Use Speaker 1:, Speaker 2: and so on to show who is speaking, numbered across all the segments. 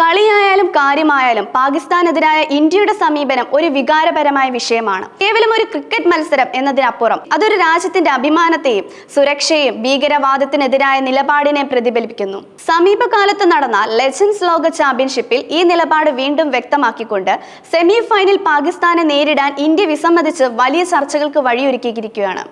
Speaker 1: കളിയായ കളിയായാലും കാര്യമായാലും പാകിസ്ഥാനെതിരായ ഇന്ത്യയുടെ സമീപനം ഒരു വികാരപരമായ വിഷയമാണ്. കേവലം ഒരു ക്രിക്കറ്റ് മത്സരം എന്നതിനപ്പുറം അതൊരു രാജ്യത്തിന്റെ അഭിമാനത്തെയും സുരക്ഷയെയും ഭീകരവാദത്തിനെതിരായ നിലപാടിനെ പ്രതിഫലിപ്പിക്കുന്നു. സമീപകാലത്ത് നടന്ന ലെജൻസ് ലോക ചാമ്പ്യൻഷിപ്പിൽ ഈ നിലപാട് വീണ്ടും വ്യക്തമാക്കിക്കൊണ്ട് സെമി ഫൈനൽ പാകിസ്ഥാനെ നേരിടാൻ ഇന്ത്യ വിസമ്മതിച്ച് വലിയ ചർച്ചകൾക്ക് വഴിയൊരുക്കിയിരിക്കുകയാണ്.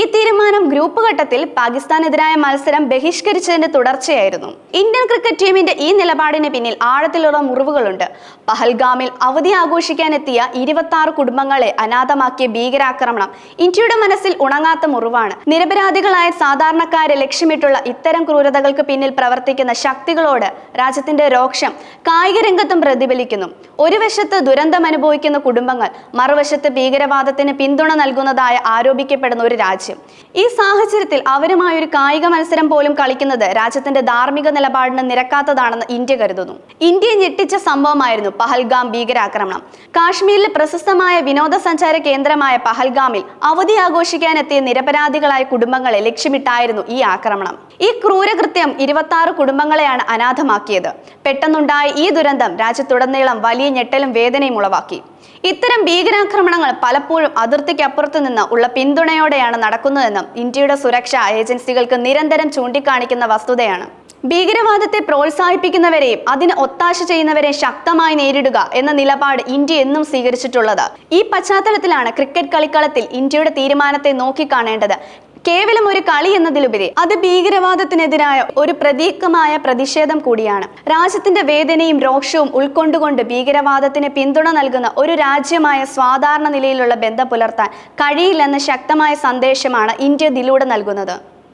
Speaker 1: ഈ തീരുമാനം ഗ്രൂപ്പ് ഘട്ടത്തിൽ പാകിസ്ഥാനെതിരായ മത്സരം ബഹിഷ്കരിച്ചതിന്റെ തുടർച്ചയായിരുന്നു. ഇന്ത്യൻ ക്രിക്കറ്റ് ടീമിന്റെ ഈ നിലപാടിന് പിന്നിൽ ആഴത്തിലുള്ള മുറിവുകളുണ്ട്. പഹൽഗാമിൽ അവധി ആഘോഷിക്കാനെത്തിയ ഇരുപത്തി ആറ് കുടുംബങ്ങളെ അനാഥമാക്കിയ ഭീകരാക്രമണം ഇന്ത്യയുടെ മനസ്സിൽ ഉണങ്ങാത്ത മുറിവാണ്. നിരപരാധികളായ സാധാരണക്കാരെ ലക്ഷ്യമിട്ടുള്ള ഇത്തരം ക്രൂരതകൾക്ക് പിന്നിൽ പ്രവർത്തിക്കുന്ന ശക്തികളോട് രാജ്യത്തിന്റെ രോക്ഷം കായിക രംഗത്തും പ്രതിഫലിക്കുന്നു. ഒരു വശത്ത് ദുരന്തം അനുഭവിക്കുന്ന കുടുംബങ്ങൾ മറുവശത്ത് ഭീകരവാദത്തിന് പിന്തുണ നൽകുന്നതായ ആരോപിക്കപ്പെടുന്ന ഒരു രാജ്യം. ഈ സാഹചര്യത്തിൽ അവരുമായി ഒരു കായിക മത്സരം പോലും കളിക്കുന്നത് രാജ്യത്തിന്റെ ധാർമ്മിക നിലപാടിന് നിരക്കാത്തതാണെന്ന് ഇന്ത്യ കരുതുന്നു. ഇന്ത്യയെ ഞെട്ടിച്ച സംഭവമായിരുന്നു പഹൽഗാം ഭീകരാക്രമണം. കാശ്മീരിലെ പ്രശസ്തമായ വിനോദസഞ്ചാര കേന്ദ്രമായ പഹൽഗാമിൽ അവധി ആഘോഷിക്കാനെത്തിയ നിരപരാധികളായ കുടുംബങ്ങളെ ലക്ഷ്യമിട്ടായിരുന്നു ഈ ആക്രമണം. ഈ ക്രൂരകൃത്യം ഇരുപത്തി ആറ് കുടുംബങ്ങളെയാണ് അനാഥമാക്കിയത്. പെട്ടെന്നുണ്ടായ ഈ ദുരന്തം രാജ്യത്തുടനീളം വലിയ ഞെട്ടലും വേദനയും ഉളവാക്കി. ഇത്തരം ഭീകരാക്രമണങ്ങൾ പലപ്പോഴും അതിർത്തിക്കപ്പുറത്ത് നിന്ന് ഉള്ള പിന്തുണയോടെയാണ് നടക്കുന്നതെന്നും ഇന്ത്യയുടെ സുരക്ഷാ ഏജൻസികൾക്ക് നിരന്തരം ചൂണ്ടിക്കാണിക്കുന്ന വസ്തുതയാണ്. ഭീകരവാദത്തെ പ്രോത്സാഹിപ്പിക്കുന്നവരെയും അതിന് ഒത്താശ ചെയ്യുന്നവരെ ശക്തമായി നേരിടുക എന്ന നിലപാട് ഇന്ത്യ എന്നും സ്വീകരിച്ചിട്ടുള്ളത്. ഈ പശ്ചാത്തലത്തിലാണ് ക്രിക്കറ്റ് കളിക്കളത്തിൽ ഇന്ത്യയുടെ തീരുമാനത്തെ നോക്കിക്കാണേണ്ടത്. കേവലം ഒരു കളി എന്നതിലുപരി അത് ഭീകരവാദത്തിനെതിരായ ഒരു പ്രതീകമായ പ്രതിഷേധം കൂടിയാണ്. രാജ്യത്തിന്റെ വേദനയും രോക്ഷവും ഉൾക്കൊണ്ടുകൊണ്ട് ഭീകരവാദത്തിന് പിന്തുണ നൽകുന്ന ഒരു രാജ്യമായ സാധാരണ നിലയിലുള്ള ബന്ധം പുലർത്താൻ കഴിയില്ലെന്ന ശക്തമായ സന്ദേശമാണ് ഇന്ത്യ ഇതിലൂടെ നൽകുന്നത്.